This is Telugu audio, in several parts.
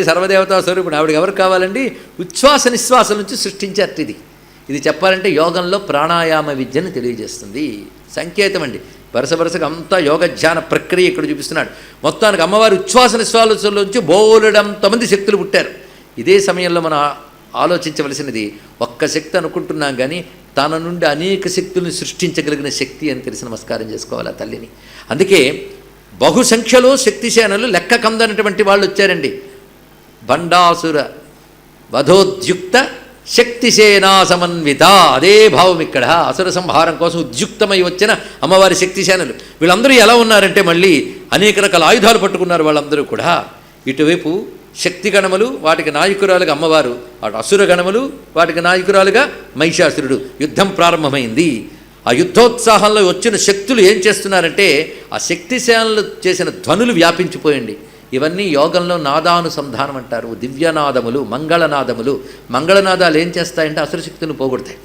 ఆవిడే సర్వదేవతా స్వరూపుడు. ఆవిడకి ఎవరు కావాలండి? ఉచ్ఛ్వాస నిశ్వాసం నుంచి సృష్టించారు ఇది. ఇది చెప్పాలంటే యోగంలో ప్రాణాయామ విద్యను తెలియజేస్తుంది. సంకేతం అండి. వరుస వరుసగా అంతా యోగ ధ్యాన ప్రక్రియ ఇక్కడ చూపిస్తున్నాడు. మొత్తానికి అమ్మవారి ఉచ్ఛ్వాస నిశ్వాసంలోంచి బోలెడంతమంది శక్తులు పుట్టారు. ఇదే సమయంలో మనం ఆలోచించవలసినది ఒక్క శక్తి అనుకుంటున్నాం కానీ తన నుండి అనేక శక్తులను సృష్టించగలిగిన శక్తి అని తెలిసి నమస్కారం చేసుకోవాలి ఆ తల్లిని? అందుకే బహుసంఖ్యలో శక్తిసేనలు లెక్క కందనటువంటి వాళ్ళు వచ్చారండి. బండాసుర వధోద్యుక్త శక్తిసేనా సమన్విత అదే భావం ఇక్కడ. అసుర సంహారం కోసం ఉద్యుక్తమై వచ్చిన అమ్మవారి శక్తిసేనలు. వీళ్ళందరూ ఎలా ఉన్నారంటే మళ్ళీ అనేక రకాల ఆయుధాలు పట్టుకున్నారు వాళ్ళందరూ కూడా. ఇటువైపు శక్తి గణములు వాటికి నాయకురాలుగా అమ్మవారు అటు అసుర గణములు వాటికి నాయకురాలుగా మహిషాసురుడు. యుద్ధం ప్రారంభమైంది. ఆ యుద్ధోత్సాహంలో వచ్చిన శక్తులు ఏం చేస్తున్నారంటే ఆ శక్తిసేనలు చేసిన ధ్వనులు వ్యాపించిపోయండి. ఇవన్నీ యోగంలో నాదానుసంధానం అంటారు. దివ్యనాదములు మంగళనాదములు. మంగళనాదాలు ఏం చేస్తాయంటే అసురశక్తులను పోగొడతాయి.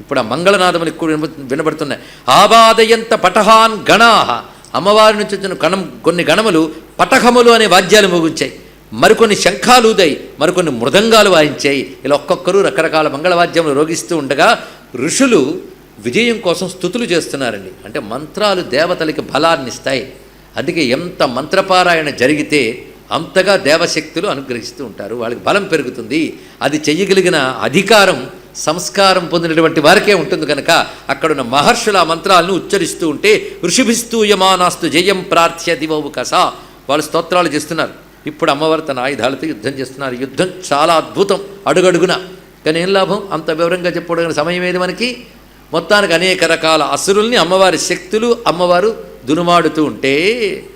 ఇప్పుడు ఆ మంగళనాదములు ఎక్కువ వినబడుతున్నాయి. ఆబాదయంత పటహాన్ గణాహ. అమ్మవారి నుంచి వచ్చిన గణం కొన్ని గణములు పటహములు అనే వాద్యాలు మోగించాయి. మరికొన్ని శంఖాలు ఊదాయి. మరికొన్ని మృదంగాలు వాయించాయి. ఇలా ఒక్కొక్కరు రకరకాల మంగళవాద్యములు రోగిస్తూ ఉండగా ఋషులు విజయం కోసం స్థుతులు చేస్తున్నారండి. అంటే మంత్రాలు దేవతలకి బలాన్నిస్తాయి. అందుకే ఎంత మంత్రపారాయణ జరిగితే అంతగా దేవశక్తులు అనుగ్రహిస్తూ ఉంటారు. వాళ్ళకి బలం పెరుగుతుంది. అది చెయ్యగలిగిన అధికారం సంస్కారం పొందినటువంటి వారికే ఉంటుంది కనుక అక్కడున్న మహర్షుల మంత్రాలను ఉచ్చరిస్తూ ఉంటే ఋషిభిస్తూ యమానాస్తు జయం ప్రార్థ్య దివవు కస వాళ్ళు స్తోత్రాలు చేస్తున్నారు. ఇప్పుడు అమ్మవారు తన ఆయుధాలతో యుద్ధం చేస్తున్నారు. యుద్ధం చాలా అద్భుతం అడుగడుగున. కానీ ఏం లాభం? అంత వివరంగా చెప్పడం సమయం ఏది మనకి? మొత్తానికి అనేక రకాల అసురుల్ని అమ్మవారి శక్తులు అమ్మవారు దునుమాడుతూ ఉంటే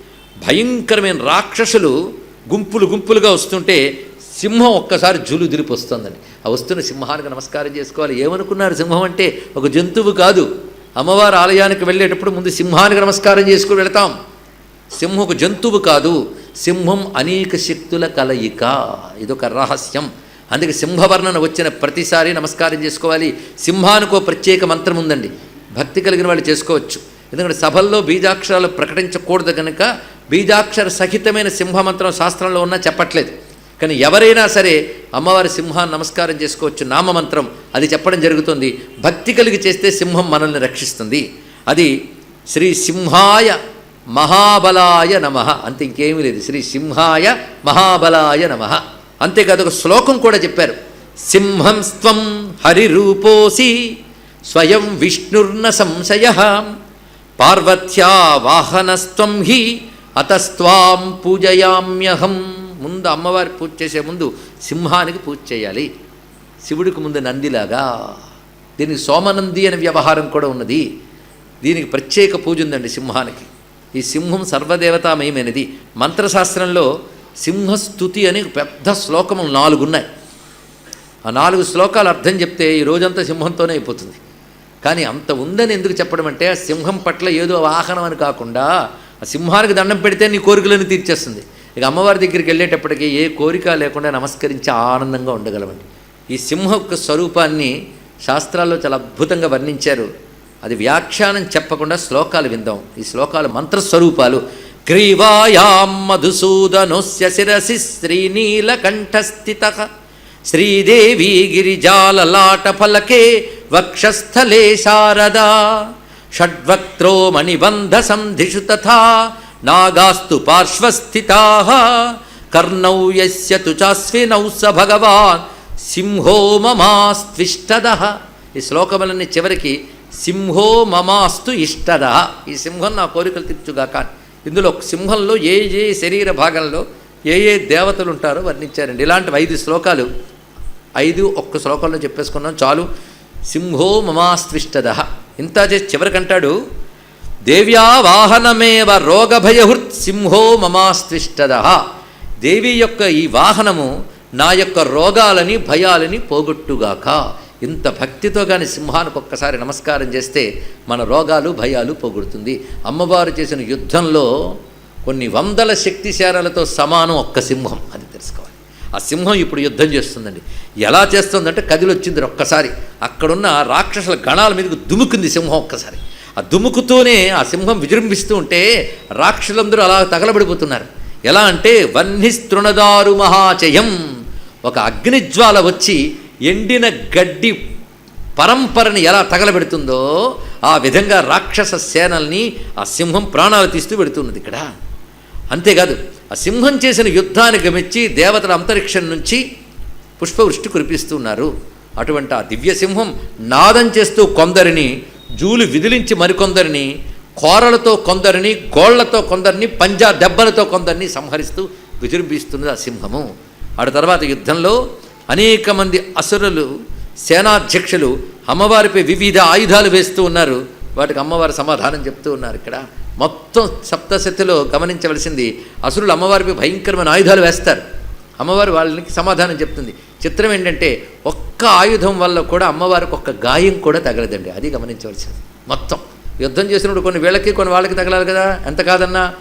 భయంకరమైన రాక్షసులు గుంపులు గుంపులుగా వస్తుంటే సింహం ఒక్కసారి జులు దిరిపి వస్తుందండి ఆ వస్తున్న సింహానికి నమస్కారం చేసుకోవాలి. ఏమనుకున్నారు సింహం అంటే? ఒక జంతువు కాదు. అమ్మవారి ఆలయానికి వెళ్ళేటప్పుడు ముందు సింహానికి నమస్కారం చేసుకుని వెళతాం. సింహం ఒక జంతువు కాదు. సింహం అనేక శక్తుల కలయిక. ఇదొక రహస్యం. అందుకే సింహవర్ణన వచ్చిన ప్రతిసారి నమస్కారం చేసుకోవాలి. సింహానికి ఒక ప్రత్యేక మంత్రం ఉందండి. భక్తి కలిగిన వాళ్ళు చేసుకోవచ్చు. ఎందుకంటే సభల్లో బీజాక్షరాలు ప్రకటించకూడదు కనుక బీజాక్షర సహితమైన సింహమంత్రం శాస్త్రంలో ఉన్నా చెప్పట్లేదు. కానీ ఎవరైనా సరే అమ్మవారి సింహాన్ని నమస్కారం చేసుకోవచ్చు నామమంత్రం అది చెప్పడం జరుగుతుంది. భక్తి కలిగి చేస్తే సింహం మనల్ని రక్షిస్తుంది. అది శ్రీ సింహాయ మహాబలాయ నమ. అంతే ఇంకేమీ లేదు. శ్రీ సింహాయ మహాబలాయ నమ. అంతేకాదు ఒక శ్లోకం కూడా చెప్పారు. సింహంస్త్వం హరిరూపోసి స్వయం విష్ణుర్న సంశయ. పార్వత్యా వాహనస్త్వం హి అతస్త్వాం పూజయామ్యహం. ముందు అమ్మవారి పూజ చేసే ముందు సింహానికి పూజ చేయాలి. శివుడికి ముందు నందిలాగా. దీనికి సోమనంది అనే వ్యవహారం కూడా ఉన్నది. దీనికి ప్రత్యేక పూజ ఉందండి సింహానికి. ఈ సింహం సర్వదేవతామయమైనది. మంత్రశాస్త్రంలో సింహస్థుతి అని పెద్ద శ్లోకములు నాలుగు ఉన్నాయి ఆ నాలుగు శ్లోకాలు అర్థం చెప్తే ఈ రోజంతా సింహంతోనే అయిపోతుంది. కానీ అంత ఉందని ఎందుకు చెప్పడం అంటే ఆ సింహం పట్ల ఏదో వాహనం అని కాకుండా ఆ సింహానికి దండం పెడితే నీ కోరికలను తీర్చేస్తుంది. ఇక అమ్మవారి దగ్గరికి వెళ్ళేటప్పటికి ఏ కోరిక లేకుండా నమస్కరించి ఆనందంగా ఉండగలమండి. ఈ సింహ యొక్క స్వరూపాన్ని శాస్త్రాల్లో చాలా అద్భుతంగా వర్ణించారు. అది వ్యాఖ్యానం చెప్పకుండా శ్లోకాలు విందాం. ఈ శ్లోకాలు మంత్రస్వరూపాలు. గ్రీవాయాం మధుసూదనుస్య శిరసి శ్రీనీలకంఠస్థిత. శ్రీదేవి గిరిజాలలాట ఫలకే వక్షస్థలే శారదా షడ్వక్త్రో మణిబంధ సంధిషు తథా నాగాస్తు పార్శ్వస్థితా. కర్ణౌ యస్య తు చాస్వినౌ స భగవాన్. సింహో మమాస్త్విష్టద. ఈ శ్లోకములన్నీ చివరికి సింహో మమాస్తు ఇష్టద. ఈ సింహం నా కోరికలు తీర్చుగాక. ఇందులో సింహంలో ఏ ఏ శరీర భాగంలో ఏ ఏ దేవతలు ఉంటారో వర్ణించారండి. ఇలాంటివి ఐదు శ్లోకాలు. ఐదు ఒక్క శ్లోకంలో చెప్పేసుకున్నాం. చాలు. సింహో మమాస్తిష్టద ఇంత చేసి చివరికంటాడు దేవ్యా వాహనమేవ రోగభయహృత్ సింహో మమాస్తిష్టద దేవి యొక్క ఈ వాహనము నా యొక్క రోగాలని భయాలని పోగొట్టుగాక. ఇంత భక్తితో కానీ సింహానికి ఒక్కసారి నమస్కారం చేస్తే మన రోగాలు భయాలు పోగొడుతుంది. అమ్మవారు చేసిన యుద్ధంలో కొన్ని వందల శక్తిశాలతో సమానం ఒక్క సింహం అది. ఆ సింహం ఇప్పుడు యుద్ధం చేస్తుందండి. ఎలా చేస్తుందంటే కదిలొచ్చింది ఒక్కసారి. అక్కడున్న రాక్షసుల గణాల మీదకు దుముకుంది సింహం ఒక్కసారి. ఆ దుముకుతూనే ఆ సింహం విజృంభిస్తూ ఉంటే రాక్షసులందరూ అలా తగలబడిపోతున్నారు. ఎలా అంటే వన్నిస్తృణదారు మహాచయం. ఒక అగ్నిజ్వాల వచ్చి ఎండిన గడ్డి పరంపరని ఎలా తగలబెడుతుందో ఆ విధంగా రాక్షస సేనల్ని ఆ సింహం ప్రాణాలు తీస్తూ పెడుతున్నది ఇక్కడ. అంతేకాదు ఆ సింహం చేసిన యుద్ధాన్ని గమించి దేవతల అంతరిక్షం నుంచి పుష్పవృష్టి కురిపిస్తున్నారు. అటువంటి ఆ దివ్య సింహం నాదం చేస్తూ కొందరిని జూలు విదిలించి మరికొందరిని కోరలతో కొందరిని గోళ్ళతో కొందరిని పంజా దెబ్బలతో కొందరిని సంహరిస్తూ విజృంభిస్తున్నది ఆ సింహము. ఆడ తర్వాత యుద్ధంలో అనేక మంది అసురులు సేనాధ్యక్షులు అమ్మవారిపై వివిధ ఆయుధాలు వేస్తూ ఉన్నారు. వాటికి అమ్మవారు సమాధానం చెప్తూ ఉన్నారు ఇక్కడ. మొత్తం సప్తశతిలో గమనించవలసింది అసురులు అమ్మవారిపై భయంకరమైన ఆయుధాలు వేస్తారు. అమ్మవారు వాళ్ళకి సమాధానం చెప్తుంది. చిత్రం ఏంటంటే ఒక్క ఆయుధం వల్ల కూడా అమ్మవారికి ఒక్క గాయం కూడా తగలదండి. అది గమనించవలసింది. మొత్తం. యుద్ధం చేసినప్పుడు కొన్ని వీళ్ళకి కొన్ని వాళ్ళకి తగలాలి కదా? ఎంత కాదన్నా?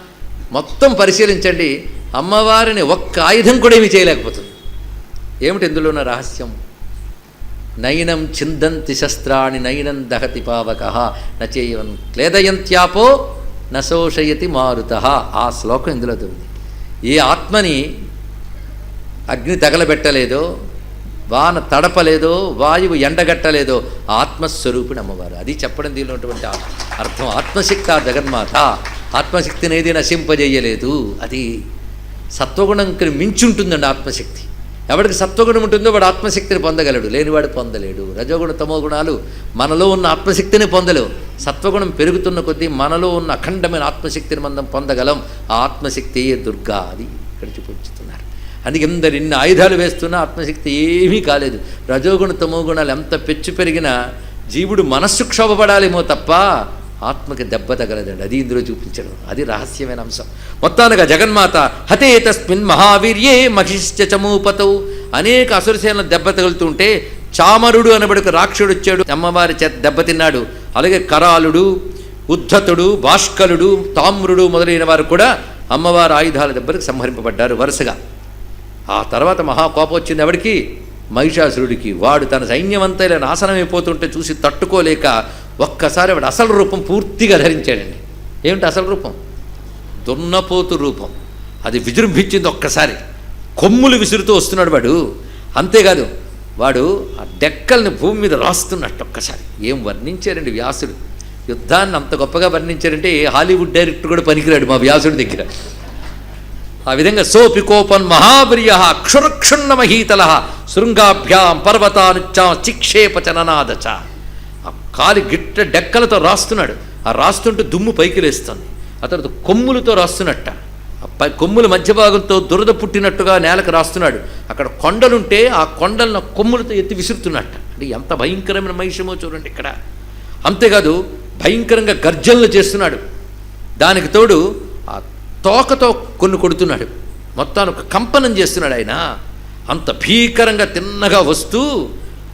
మొత్తం పరిశీలించండి. అమ్మవారిని ఒక్క ఆయుధం కూడా ఏమీ చేయలేకపోతుంది. ఏమిటి ఇందులో ఉన్న రహస్యం? నయనం చిందంతి శస్త్రాణి నయనం దహతి పావక నచేయవన్ క్లేదయంత్యాపో నశోషయతి మారుత. ఆ శ్లోకం ఇందులో ఉంది ఏ ఆత్మని అగ్ని తగలబెట్టలేదో వాన తడపలేదో వాయువు ఎండగట్టలేదో ఆత్మస్వరూపిణి అమ్మవారు. అది చెప్పడం దీనిలో ఉన్నటువంటి అర్థం. ఆత్మశక్తి ఆ జగన్మాత. ఆత్మశక్తిని ఏది నశింపజేయలేదు. అది సత్వగుణంకి మించుంటుందండి ఆత్మశక్తి. ఎవడికి సత్వగుణం ఉంటుందో వాడు ఆత్మశక్తిని పొందగలడు లేనివాడు పొందలేడు. రజోగుణ తమో గుణాలు మనలో ఉన్న ఆత్మశక్తిని పొందలేవు. సత్వగుణం పెరుగుతున్న కొద్దీ మనలో ఉన్న అఖండమైన ఆత్మశక్తిని మనం పొందగలం. ఆ ఆత్మశక్తి దుర్గా అది ఇక్కడ చూపించుతున్నారు. అందుకే ఎందరు ఇన్ని ఆయుధాలు వేస్తున్నా ఆత్మశక్తి ఏమీ కాలేదు. రజోగుణ తమో గుణాలు ఎంత పెచ్చు పెరిగినా జీవుడు మనస్సు క్షోభపడాలేమో తప్ప ఆత్మకి దెబ్బ తగలదండి. అది ఇందులో చూపించడం. అది రహస్యమైన అంశం. మొత్తానుగా జగన్మాత హతే తస్మిన్ మహావీర్యే మహిష్ట చమూపతౌ. అనేక అసురసేనలు దెబ్బ తగులుతుంటే చామరుడు అనబడుకు రాక్షుడు వచ్చాడు. అమ్మవారి చేత దెబ్బతిన్నాడు అలాగే కరాలుడు ఉద్ధతుడు భాష్కలుడు తామ్రుడు మొదలైన వారు కూడా అమ్మవారి ఆయుధాల దెబ్బలకు సంహరింపబడ్డారు వరుసగా. ఆ తర్వాత మహాకోపం వచ్చింది ఎవడికి? మహిషాసురుడికి. వాడు తన సైన్యమంతా ఇలా నాశనం అయిపోతుంటే చూసి తట్టుకోలేక ఒక్కసారి వాడు అసలు రూపం పూర్తిగా ధరించాడండి. ఏమిటి అసలు రూపం? దున్నపోతు రూపం. అది విజృంభించింది ఒక్కసారి. కొమ్ములు విసురుతూ వస్తున్నాడు వాడు. అంతేకాదు వాడు ఆ డెక్కల్ని భూమి మీద రాస్తున్నట్టు ఒక్కసారి. ఏం వర్ణించారండి వ్యాసుడు? యుద్ధాన్ని అంత గొప్పగా వర్ణించారంటే హాలీవుడ్ డైరెక్టర్ కూడా పనికిరాడు మా వ్యాసుడి దగ్గర. ఆ విధంగా సోపి కోపన్ మహాబర్య క్షురక్షుణ్ణ మహీతల శృంగాభ్యాం పర్వతానుచ్చాం చిక్షేపచననాదచ కాలి గిట్ట డెక్కలతో రాస్తున్నాడు. ఆ రాస్తుంటే దుమ్ము పైకి లేస్తుంది. ఆ తర్వాత కొమ్ములతో రాస్తున్నట్ట. పై కొమ్ముల మధ్య భాగంతో దురద పుట్టినట్టుగా నేలకు రాస్తున్నాడు. అక్కడ కొండలుంటే ఆ కొండలను కొమ్ములతో ఎత్తి విసురుతున్నట్ట. అంటే ఎంత భయంకరమైన మహిషమో చూడండి ఇక్కడ. అంతేకాదు భయంకరంగా గర్జనలు చేస్తున్నాడు. దానికి తోడు ఆ తోకతో కొన్ని కొడుతున్నాడు. మొత్తాన్ని ఒక కంపనం చేస్తున్నాడు ఆయన. అంత భీకరంగా తిన్నగా వస్తూ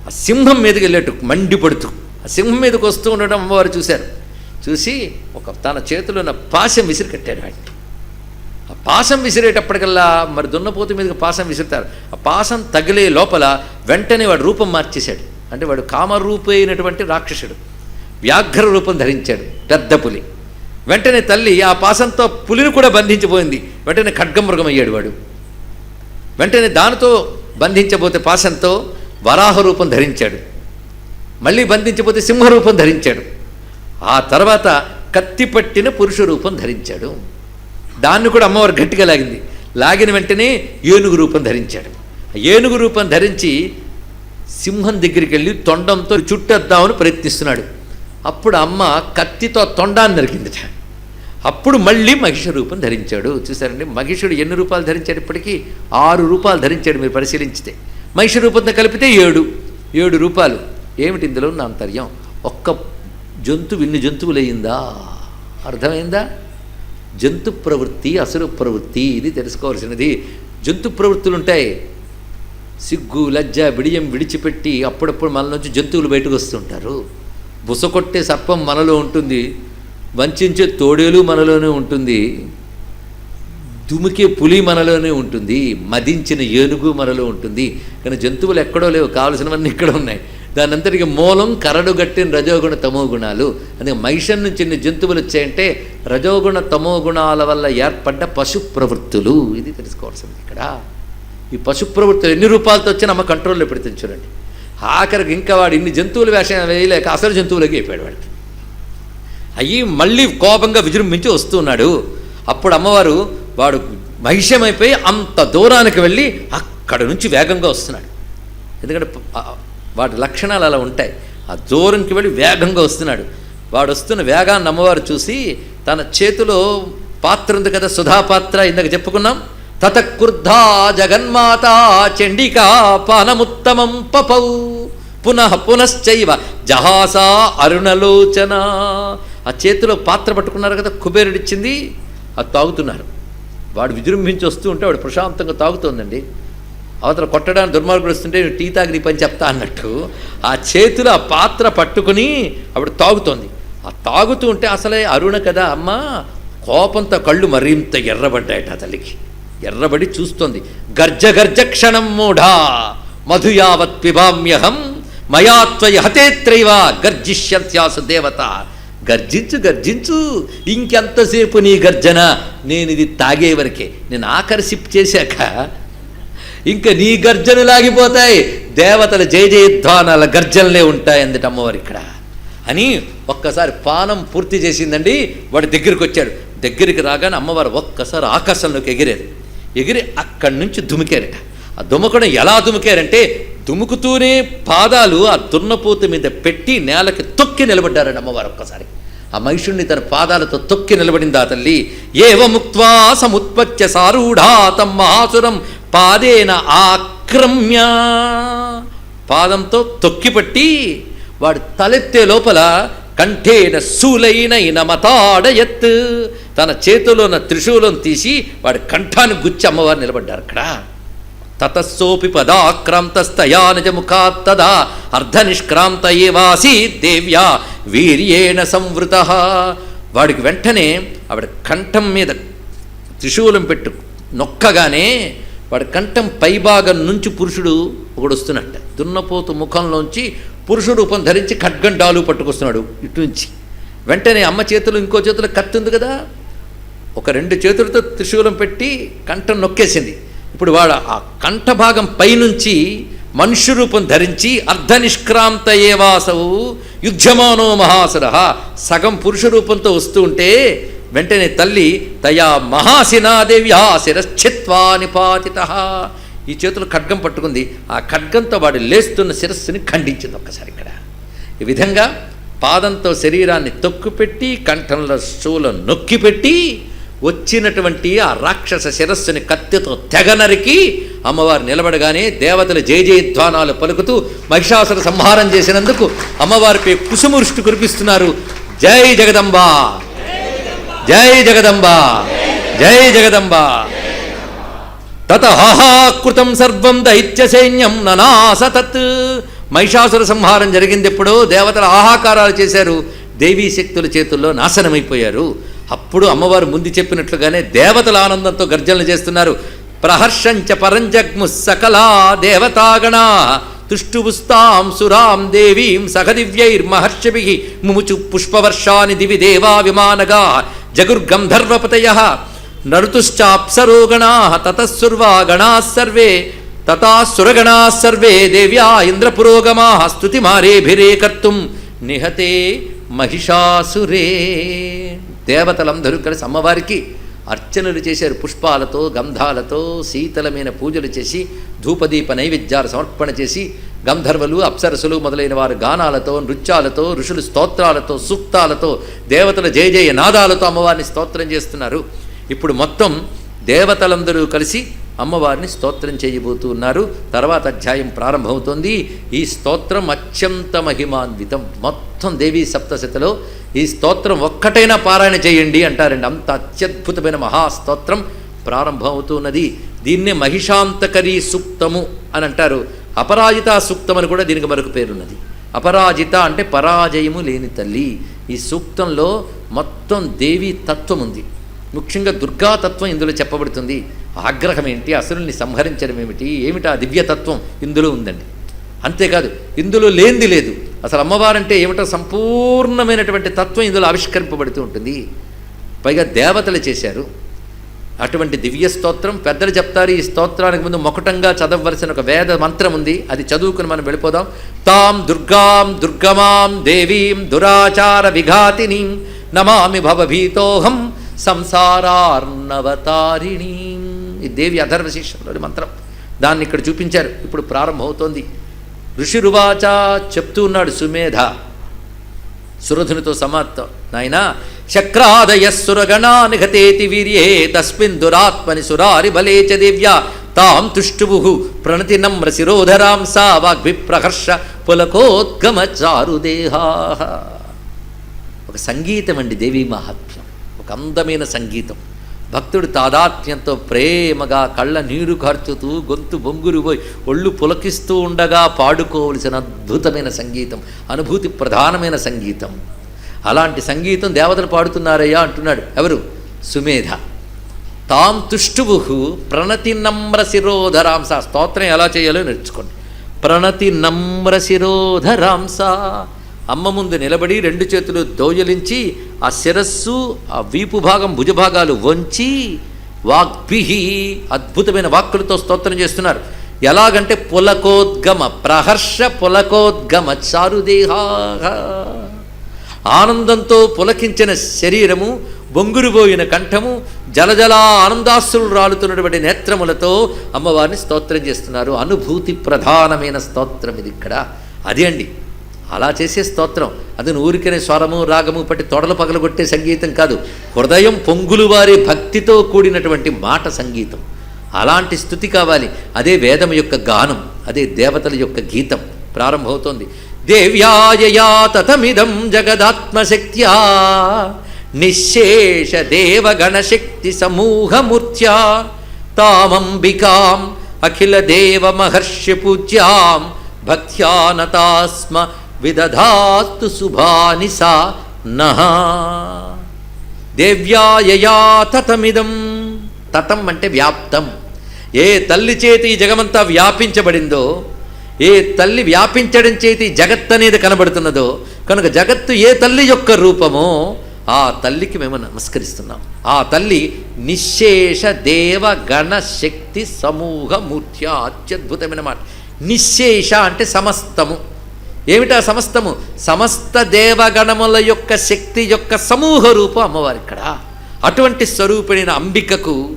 ఆ సింహం మీదకి వెళ్ళేట్టు మండిపడుతూ సింహం మీదకి వస్తూ ఉండడం అమ్మవారు చూశారు. చూసి ఒక తన చేతిలో ఉన్న పాశం విసిరి కట్టాడు ఆయన. ఆ పాశం విసిరేటప్పటికల్లా మరి దున్నపోతు మీదకి పాసం విసురుతారు. ఆ పాసం తగిలే లోపల వెంటనే వాడు రూపం మార్చేశాడు. అంటే వాడు కామరూపు అయినటువంటి రాక్షసుడు. వ్యాఘ్ర రూపం ధరించాడు. పెద్ద పులి. వెంటనే తల్లి ఆ పాసంతో పులిని కూడా బంధించిపోయింది. వెంటనే ఖడ్గమృగం అయ్యాడు వాడు. వెంటనే దానితో బంధించబోతే పాశంతో వరాహ రూపం ధరించాడు. మళ్ళీ బంధించబోతే సింహరూపం ధరించాడు. ఆ తర్వాత కత్తి పట్టిన పురుష రూపం ధరించాడు. దాన్ని కూడా అమ్మవారు గట్టిగా లాగింది. లాగిన వెంటనే ఏనుగు రూపం ధరించాడు. ఏనుగు రూపం ధరించి సింహం దగ్గరికి వెళ్ళి తొండంతో చుట్టేద్దామని ప్రయత్నిస్తున్నాడు. అప్పుడు అమ్మ కత్తితో తొండాన్ని నరికిందిట. అప్పుడు మళ్ళీ మహిష రూపం ధరించాడు. చూసారండి మహిషుడు ఎన్ని రూపాయలు ధరించాడు ఇప్పటికీ? ఆరు రూపాయలు ధరించాడు మీరు పరిశీలించితే. మహిష రూపంతో కలిపితే ఏడు. ఏడు రూపాయలు ఏమిటి ఇందులో ఉన్న అంతర్యం? ఒక్క జంతువు ఇన్ని జంతువులయ్యిందా అర్థమైందా? జంతు ప్రవృత్తి అసురు ప్రవృత్తి ఇది తెలుసుకోవాల్సినది. జంతు ప్రవృత్తులు ఉంటాయి సిగ్గు లజ్జ బిడియం విడిచిపెట్టి అప్పుడప్పుడు మన నుంచి జంతువులు బయటకు వస్తుంటారు బుసకొట్టే సర్పం మనలో ఉంటుంది. వంచే తోడేలు మనలోనే ఉంటుంది. దుమికే పులి మనలోనే ఉంటుంది. మదించిన ఏనుగు మనలో ఉంటుంది. కానీ జంతువులు ఎక్కడో లేవు. కావలసినవన్నీ ఇక్కడ ఉన్నాయి. దాని అంతటికి మూలం కరడుగట్టిన రజోగుణ తమో గుణాలు అందుకే మైషన్ నుంచి ఇన్ని జంతువులు వచ్చాయంటే రజోగుణ తమో గుణాల వల్ల ఏర్పడ్డ పశు ప్రవృత్తులు ఇది తెలుసుకోవాల్సింది ఇక్కడ. ఈ పశు ప్రవృత్తులు ఎన్ని రూపాయలతో వచ్చినా అమ్మ కంట్రోల్లో పెడితే చూడండి. ఆఖరికి ఇంకా వాడు ఇన్ని జంతువులు వేషం వేయలేక అసలు జంతువులకి అయిపోయాడు వాడికి అయ్యి మళ్ళీ కోపంగా విజృంభించి వస్తున్నాడు అప్పుడు అమ్మవారు వాడు మహిష్యమైపోయి అంత దూరానికి వెళ్ళి అక్కడ నుంచి వేగంగా వస్తున్నాడు. ఎందుకంటే వాటి లక్షణాలు అలా ఉంటాయి. ఆ దూరంకి వెళ్ళి వేగంగా వస్తున్నాడు. వాడు వస్తున్న వేగాన్ని అమ్మవారు చూసి తన చేతిలో పాత్ర ఉంది కదా సుధా పాత్ర ఇందాక చెప్పుకున్నాం. తతక్రుద్ధా జగన్మాత చండికా పానముత్తమం పపౌ. పునః పునశ్చైవ జహాసా అరుణలోచన. ఆ చేతిలో పాత్ర పట్టుకున్నారు కదా కుబేరుడిచ్చింది. అది తాగుతున్నారు. వాడు విజృంభించి వస్తూ ఉంటే వాడు ప్రశాంతంగా తాగుతోందండి. అవతల కొట్టడానికి దుర్మార్గుడు వస్తుంటే టీ తాగి పని చెప్తా అన్నట్టు ఆ చేతిలో ఆ పాత్ర పట్టుకుని ఆవిడ తాగుతోంది. ఆ తాగుతూ ఉంటే అసలే అరుణ కదా అమ్మ కోపంతో కళ్ళు మరింత ఎర్రబడ్డాయట తల్లికి. ఎర్రబడి చూస్తోంది. గర్జ గర్జ క్షణం మూఢా. మధుయావత్ పిబామ్యహం. మయాత్వయ హతేత్రైవ గర్జిష్యత్యాసు దేవత. గర్జించు గర్జించు. ఇంకెంతసేపు నీ గర్జన? నేను ఇది తాగే వరకే. నేను ఆకర్షిప్ చేశాక ఇంకా నీ గర్జనలు లాగిపోతాయి దేవతల జయ జయధ్వానాల గర్జనలే ఉంటాయి అందుట అమ్మవారు ఇక్కడ. అని ఒక్కసారి పానం పూర్తి చేసిందండి. వాడి దగ్గరికి వచ్చాడు. దగ్గరికి రాగానే అమ్మవారు ఒక్కసారి ఆకాశంలోకి ఎగిరారు. ఎగిరి అక్కడి నుంచి దుమికారట. ఆ దుమకడం ఎలా దుమికారంటే దుముకుతూనే పాదాలు ఆ దున్నపోతు మీద పెట్టి నేలకి తొక్కి నిలబడ్డారండి అమ్మవారు ఒక్కసారి. ఆ మహిషుణ్ణి తన పాదాలతో తొక్కి నిలబడింది ఆ తల్లి? ఏవ ముక్త్వా సముత్పత్య సారూఢా తమ్ మహాసురం పాదేన ఆక్రమ్య. పాదంతో తొక్కిపట్టి వాడు తలెత్తే లోపల కంఠేన శూలైన ఇనమతాడయత్. తన చేతిలో ఉన్న త్రిశూలం తీసి వాడి కంఠాన్ని గుచ్చి అమ్మవారు నిలబడ్డారు అక్కడ. తతస్సోపి పదాక్రాంతస్తయా నిజముఖాత్ తదా అర్ధనిష్క్రాంత ఏవాసి దేవ్యా వీర్యేణ సంవృత. వాడికి వెంటనే ఆవిడ కంఠం మీద త్రిశూలం పెట్టు నొక్కగానే వాడి కంఠం పైభాగం నుంచి పురుషుడు ఒకడు వస్తున్నట్ట దున్నపోతు ముఖంలోంచి పురుషు రూపం ధరించి ఖడ్గండాలు పట్టుకొస్తున్నాడు ఇటు నుంచి. వెంటనే అమ్మ చేతులు ఇంకో చేతులు కత్తి ఉంది కదా? ఒక రెండు చేతులతో త్రిశూలం పెట్టి కంఠం నొక్కేసింది. ఇప్పుడు వాడు ఆ కంఠ భాగం పైనుంచి మనుష్య రూపం ధరించి అర్ధనిష్క్రాంత ఏవాసవు యుద్ధమానో మహాసుర సగం పురుష రూపంతో వస్తూ ఉంటే వెంటనే తల్లి తయా మహాసినాదేవ్యా శిరశ్చిత్వా నిపాతిత. ఈ చేతులు ఖడ్గం పట్టుకుంది. ఆ ఖడ్గంతో వాడు లేస్తున్న శిరస్సుని ఖండించింది ఒక్కసారి ఇక్కడ. ఈ విధంగా పాదంతో శరీరాన్ని తొక్కుపెట్టి కంఠంలో శూలం నొక్కిపెట్టి వచ్చినటువంటి ఆ రాక్షస శిరస్సుని కత్తితో తెగనరికి అమ్మవారు నిలబడగానే దేవతలు జయ జయధ్వానాలు పలుకుతూ మహిషాసుర సంహారం చేసినందుకు అమ్మవారిపై కుసుమృష్టి కురిపిస్తున్నారు. జై జగదంబా! జై జగదంబ. జై జగదంబ. తత హాహాకృతం సర్వం దైత్య సైన్యం ననాస తత్ మహిషాసుర సంహారం జరిగింది ఎప్పుడు దేవతల ఆహాకారాలు చేశారు. దేవీ శక్తుల చేతుల్లో నాశనమైపోయారు. అప్పుడు అమ్మవారు ముందు చెప్పినట్లుగానే దేవతల ఆనందంతో గర్జనలు చేస్తున్నారు. ప్రహర్షంచ పరంజగ్ము సకలా దేవతాగణా. తుష్టుపుస్తాం సురాం దేవీం సహదివ్యైర్మహర్షభి ముముచు పుష్పవర్షాని దివి దేవా విమానగా జగుర్గంధర్వపతయ నరుతుశ్చాప్సరోగణా తతస్సుర్వా గణా సర్వే తథా సురగణా సర్వే దేవ్యా ఇంద్రపురోగమా స్తుతిమారేభిరే కర్తుం నిహతే మహిషాసురే. దేవతలందరూ కలిసి అమ్మవారికి అర్చనలు చేశారు పుష్పాలతో గంధాలతో శీతలమైన పూజలు చేసి ధూపదీప నైవేద్యాలు సమర్పణ చేసి గంధర్వలు అప్సరసులు మొదలైన వారు గానాలతో నృత్యాలతో ఋషులు స్తోత్రాలతో సూక్తాలతో దేవతల జయ జయ నాదాలతో అమ్మవారిని స్తోత్రం చేస్తున్నారు. ఇప్పుడు మొత్తం దేవతలందరూ కలిసి అమ్మవారిని స్తోత్రం చేయబోతూ ఉన్నారు. తర్వాత అధ్యాయం ప్రారంభమవుతోంది. ఈ స్తోత్రం అత్యంత మహిమాన్వితం. మొత్తం దేవీ సప్తశతిలో ఈ స్తోత్రం ఒక్కటైనా పారాయణ చేయండి అంటారండి. అంత అత్యద్భుతమైన మహాస్తోత్రం ప్రారంభమవుతున్నది. దీన్నే మహిషాంతకరీ సూక్తము అని అంటారు. అపరాజిత సూక్తం అని కూడా దీనికి మరొక పేరున్నది. అపరాజిత అంటే పరాజయము లేని తల్లి. ఈ సూక్తంలో మొత్తం దేవీ తత్వం ఉంది. ముఖ్యంగా దుర్గాతత్వం ఇందులో చెప్పబడుతుంది. ఆగ్రహం ఏంటి? అసురుల్ని సంహరించడం ఏమిటి? ఏమిటి ఆ దివ్యతత్వం ఇందులో ఉందండి. అంతేకాదు ఇందులో లేనిది లేదు. అసలు అమ్మవారంటే ఏమిటో సంపూర్ణమైనటువంటి తత్వం ఇందులో ఆవిష్కరింపబడుతూ ఉంటుంది. పైగా దేవతలు చేశారు. అటువంటి దివ్య స్తోత్రం పెద్దలు చెప్తారు ఈ స్తోత్రానికి ముందు మొకటంగా చదవవలసిన ఒక వేద మంత్రం ఉంది. అది చదువుకుని మనం వెళ్ళిపోదాం. తాం దుర్గాం దుర్గమాం దేవీం దురాచార విఘాతిని నమామి భవభీతోహం సంసారార్ణవతారిణీ. ఈ దేవి అథర్వశిష్యంలోని మంత్రం. దాన్ని ఇక్కడ చూపించారు. ఇప్పుడు ప్రారంభమవుతోంది. ఋషిరువాచ చెప్తూ ఉన్నాడు సుమేధ. సురధునితో సమాప్తం. నాయన చక్రాదయ సురగణా నిఘతేతి వీర్యే తస్మిన్ దురాత్మని సురారి బలేచ దివ్య తాం తుష్టువు ప్రణతి నమ్ర శిరోధరాం సా వాగ్విప్రహర్ష పులకోద్గమ చారుదేహా ఒక సంగీతం అండి దేవీ మహాత్మ్యం. ఒక అందమైన సంగీతం. భక్తుడు తాదాత్మ్యంతో ప్రేమగా కళ్ళ నీరు ఖర్చుతూ గొంతు బొంగురు పోయి ఒళ్ళు పులకిస్తూ ఉండగా పాడుకోవలసిన అద్భుతమైన సంగీతం అనుభూతి ప్రధానమైన సంగీతం. అలాంటి సంగీతం దేవతలు పాడుతున్నారయ్యా అంటున్నాడు. ఎవరు? సుమేధ. తాం తుష్టుబుహు ప్రణతి నమ్ర శిరోధరాంస స్తోత్రం ఎలా చేయాలో నేర్చుకోండి. ప్రణతి నమ్ర శిరోధరాంస అమ్మ ముందు నిలబడి రెండు చేతులు దోయలించి ఆ శిరస్సు ఆ వీపు భాగం భుజభాగాలు వంచి వాగ్భిహి అద్భుతమైన వాక్కులతో స్తోత్రం చేస్తున్నారు. ఎలాగంటే పులకోద్గమ ప్రహర్ష పులకోద్గమ చారుదేహా ఆనందంతో పులకించిన శరీరము బొంగురుబోయిన కంఠము జలజల ఆనందాసులు రాలుతున్నటువంటి నేత్రములతో అమ్మవారిని స్తోత్రం చేస్తున్నారు. అనుభూతి ప్రధానమైన స్తోత్రం ఇది ఇక్కడ. అదే అండి. అలా చేసే స్తోత్రం. అది ఊరికనే స్వరము రాగము పట్టి తొడలు పగలగొట్టే సంగీతం కాదు. హృదయం పొంగులు వారి భక్తితో కూడినటువంటి మాట సంగీతం. అలాంటి స్థుతి కావాలి. అదే వేదం యొక్క గానం అదే దేవతల యొక్క గీతం ప్రారంభమవుతోంది. దేవ్యాయయా తతమిదం జగదాత్మశక్త్యా నిశేష దేవగణశక్తి సమూహమూర్త్యా తామంబికాం అఖిల దేవ మహర్షి పూజ్యాం భక్త్యానతాస్మ విదధాస్తు శుభాని సా నహ దేవ్యాయయా తతమిదం తతం అంటే వ్యాప్తం. ఏ తల్లి చేతి ఈ జగమంతా వ్యాపించబడిందో ఏ తల్లి వ్యాపించడం చేతి జగత్ అనేది కనబడుతున్నదో కనుక జగత్తు ఏ తల్లి యొక్క రూపమో ఆ తల్లికి మేము నమస్కరిస్తున్నాం. ఆ తల్లి నిశ్శేష దేవ గణ శక్తి సమూహ మూర్తి అత్యద్భుతమైన మాట. నిశ్శేష అంటే సమస్తము. ఏమిటా సమస్తము? సమస్త దేవగణముల యొక్క శక్తి యొక్క సమూహ రూపం అమ్మవారు ఇక్కడ. అటువంటి స్వరూపిణిన అంబికకు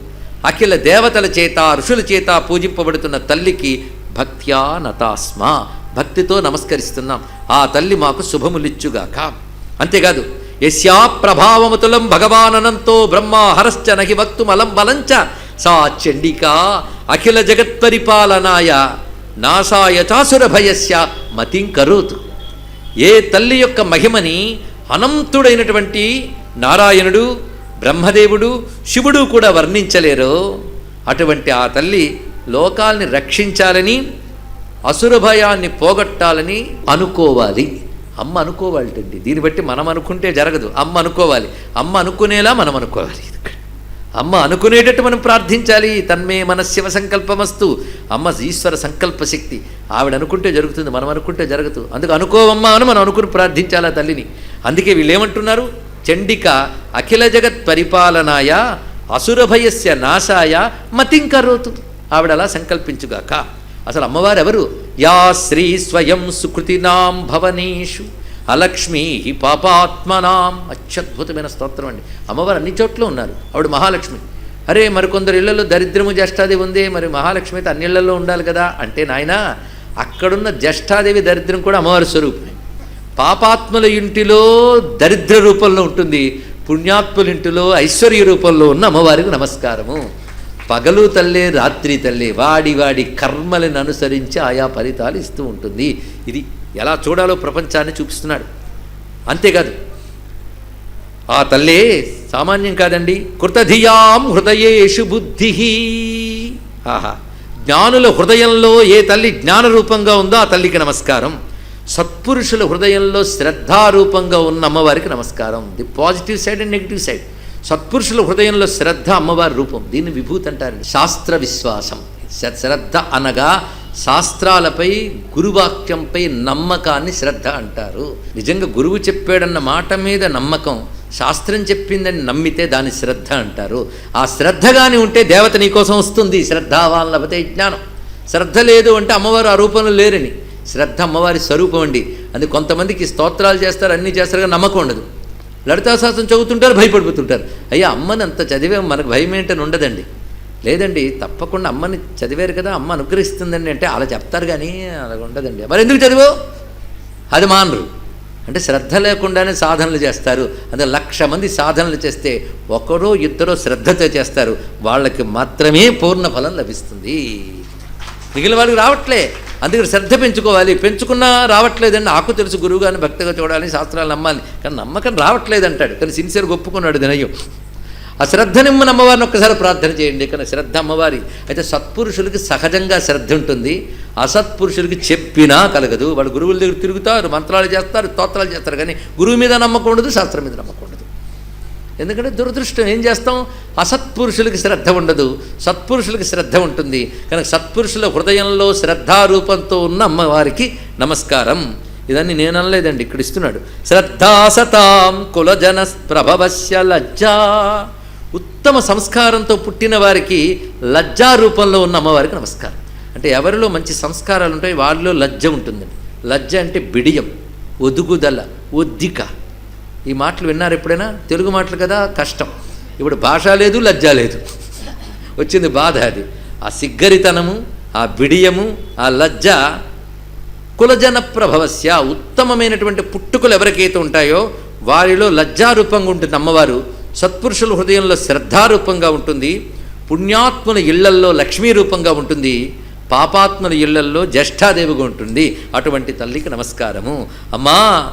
అఖిల దేవతల చేత ఋషుల చేత పూజింపబడుతున్న తల్లికి భక్త్యా నతాస్మ. భక్తితో నమస్కరిస్తున్నాం. ఆ తల్లి మాకు శుభములిచ్చుగాక. అంతేకాదు యశ్యా ప్రభావముతులం భగవాననంతో బ్రహ్మ హరశ్చ నహి భక్తుమలం బలంచ. సా చండికా అఖిల జగత్పరిపాలనాయ నాసాయ చాసుర భయస్య మతిం కరోతు. ఏ తల్లి యొక్క మహిమని అనంతుడైనటువంటి నారాయణుడు బ్రహ్మదేవుడు శివుడు కూడా వర్ణించలేరో అటువంటి ఆ తల్లి లోకాల్ని రక్షించాలని అసుర భయాన్ని పోగొట్టాలని అనుకోవాలి. అమ్మ అనుకోవాలిటండి. దీన్ని బట్టి మనం అనుకుంటే జరగదు. అమ్మ అనుకోవాలి. అమ్మ అనుకునేలా మనం అనుకోవాలి. అమ్మ అనుకునేటట్టు మనం ప్రార్థించాలి. తన్మే మన శివ సంకల్పమస్తు. అమ్మ ఈశ్వర సంకల్ప శక్తి. ఆవిడ అనుకుంటే జరుగుతుంది మనం అనుకుంటే జరగదు. అందుకు అనుకోవమ్మా అని మనం అనుకుని ప్రార్థించాలి తల్లిని. అందుకే వీళ్ళు ఏమంటున్నారు చండిక అఖిల జగత్ పరిపాలనాయ అసురభయస్య నాశాయ మతింకరోతు. ఆవిడ అలా సంకల్పించుగాక. అసలు అమ్మవారు ఎవరు యా శ్రీ స్వయం సుకృతినాం భవనేషు. అలక్ష్మీ పాపాత్మనాం. అత్యద్భుతమైన స్తోత్రం అండి. అమ్మవారు అన్ని చోట్ల ఉన్నారు. ఆవిడ మహాలక్ష్మి. అరే మరికొందరు ఇళ్ళలో దరిద్రము జ్యేష్ఠాదేవి ఉంది. మరి మహాలక్ష్మి అయితే అన్ని ఇళ్ళలో ఉండాలి కదా. అంటే నాయన అక్కడున్న జ్యేష్ఠాదేవి దరిద్రం కూడా అమ్మవారి స్వరూపమే. పాపాత్ముల ఇంటిలో దరిద్ర రూపంలో ఉంటుంది. పుణ్యాత్ముల ఇంటిలో ఐశ్వర్య రూపంలో ఉన్న అమ్మవారికి నమస్కారము. పగలు తల్లే రాత్రి తల్లే వాడి వాడి కర్మలను అనుసరించి ఆయా ఫలితాలు ఇస్తూ ఉంటుంది. ఇది ఎలా చూడాలో ప్రపంచాన్ని చూపిస్తున్నాడు. అంతేకాదు ఆ తల్లే సామాన్యం కాదండి కృతధియాం హృదయేషు బుద్ధి ఆహా జ్ఞానుల హృదయంలో ఏ తల్లి జ్ఞాన రూపంగా ఉందో ఆ తల్లికి నమస్కారం. సత్పురుషుల హృదయంలో శ్రద్ధారూపంగా ఉన్న అమ్మవారికి నమస్కారం. The positive side and negative side. సత్పురుషుల హృదయంలో శ్రద్ధ అమ్మవారి రూపం. దీన్ని విభూతి అంటారు శాస్త్ర విశ్వాసం. శ్రద్ధ అనగా శాస్త్రాలపై గురువాక్యంపై నమ్మకాన్ని శ్రద్ధ అంటారు. నిజంగా గురువు చెప్పాడన్న మాట మీద నమ్మకం శాస్త్రం చెప్పిందని నమ్మితే దాని శ్రద్ధ అంటారు. ఆ శ్రద్ధగానే ఉంటే దేవత నీకోసం వస్తుంది. శ్రద్ధావాన్ లభతే జ్ఞానం. శ్రద్ధ లేదు అంటే అమ్మవారు ఆ రూపంలో లేరని. శ్రద్ధ అమ్మవారి స్వరూపం అండి. అది కొంతమందికి స్తోత్రాలు చేస్తారు అన్నీ చేస్తారు కానీ నమ్మకం ఉండదు. లలితాశాస్త్రం చదువుతుంటారు భయపడిపోతుంటారు. అయ్యా అమ్మని అంత చదివే మనకు భయం ఏంటని ఉండదండి. లేదండి తప్పకుండా అమ్మని చదివారు కదా అమ్మ అనుగ్రహిస్తుందండి అంటే అలా చెప్తారు కానీ అలా ఉండదండి. మరి ఎందుకు చదువు? అది మానరు. అంటే శ్రద్ధ లేకుండానే సాధనలు చేస్తారు. అదే లక్ష మంది సాధనలు చేస్తే ఒకరో ఇద్దరో శ్రద్ధతో చేస్తారు. వాళ్ళకి మాత్రమే పూర్ణ ఫలం లభిస్తుంది. మిగిలిన వాళ్ళకి రావట్లే. అందుకని శ్రద్ధ పెంచుకోవాలి. పెంచుకున్నా రావట్లేదండి ఆకు తెలుసు. గురువుగాని భక్తిగా చూడాలి శాస్త్రాలు నమ్మాలి కానీ నమ్మకం రావట్లేదు అంటాడు కానీ సిన్సియర్గా ఒప్పుకున్నాడు దినయ్యం. ఆ శ్రద్ధ నిమ్మని అమ్మవారిని ఒక్కసారి ప్రార్థన చేయండి. కానీ శ్రద్ధ అమ్మవారి అయితే సత్పురుషులకి సహజంగా శ్రద్ధ ఉంటుంది. అసత్పురుషులకి చెప్పినా కలగదు. వాళ్ళు గురువుల దగ్గర తిరుగుతారు మంత్రాలు చేస్తారు తోత్రాలు చేస్తారు. కానీ గురువు మీద నమ్మకం ఉండదు శాస్త్రం మీద నమ్మకం ఉండదు. ఎందుకంటే దురదృష్టం ఏం చేస్తాం? అసత్పురుషులకి శ్రద్ధ ఉండదు. సత్పురుషులకి శ్రద్ధ ఉంటుంది. కనుక సత్పురుషుల హృదయంలో శ్రద్ధారూపంతో ఉన్న అమ్మవారికి నమస్కారం. ఇదన్నీ నేనలేదండి ఇక్కడ ఇస్తున్నాడు. శ్రద్ధాసతాం కులజన ప్రభవశ్య లజ్జా. ఉత్తమ సంస్కారంతో పుట్టిన వారికి లజ్జా రూపంలో ఉన్న అమ్మవారికి నమస్కారం. అంటే ఎవరిలో మంచి సంస్కారాలు ఉంటాయి వాళ్ళలో లజ్జ ఉంటుందండి లజ్జ అంటే బిడియం ఒదుగుదల ఒద్దిక. ఈ మాటలు విన్నారు ఎప్పుడైనా? తెలుగు మాటలు కదా కష్టం. ఇప్పుడు భాష లేదు లజ్జ లేదు. వచ్చింది బాధ అది. ఆ సిగ్గరితనము ఆ బిడియము ఆ లజ్జ కులజన ప్రభవస్య ఉత్తమమైనటువంటి పుట్టుకలు ఎవరికైతే ఉంటాయో వారిలో లజ్జారూపంగా ఉంటుంది అమ్మవారు సత్పురుషుల హృదయంలో శ్రద్ధారూపంగా ఉంటుంది పుణ్యాత్ముల ఇళ్ళల్లో లక్ష్మీ రూపంగా ఉంటుంది పాపాత్ముల ఇళ్ళల్లో జ్యేష్ఠాదేవిగా ఉంటుంది. అటువంటి తల్లికి నమస్కారము. అమ్మా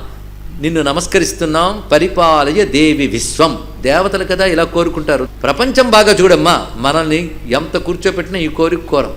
నిన్ను నమస్కరిస్తున్నాం పరిపాలయ దేవి విశ్వం. దేవతలు కదా ఇలా కోరుకుంటారు. ప్రపంచం బాగా చూడమ్మా మనల్ని ఎంత కూర్చోపెట్టినా ఈ కోరిక కోరం.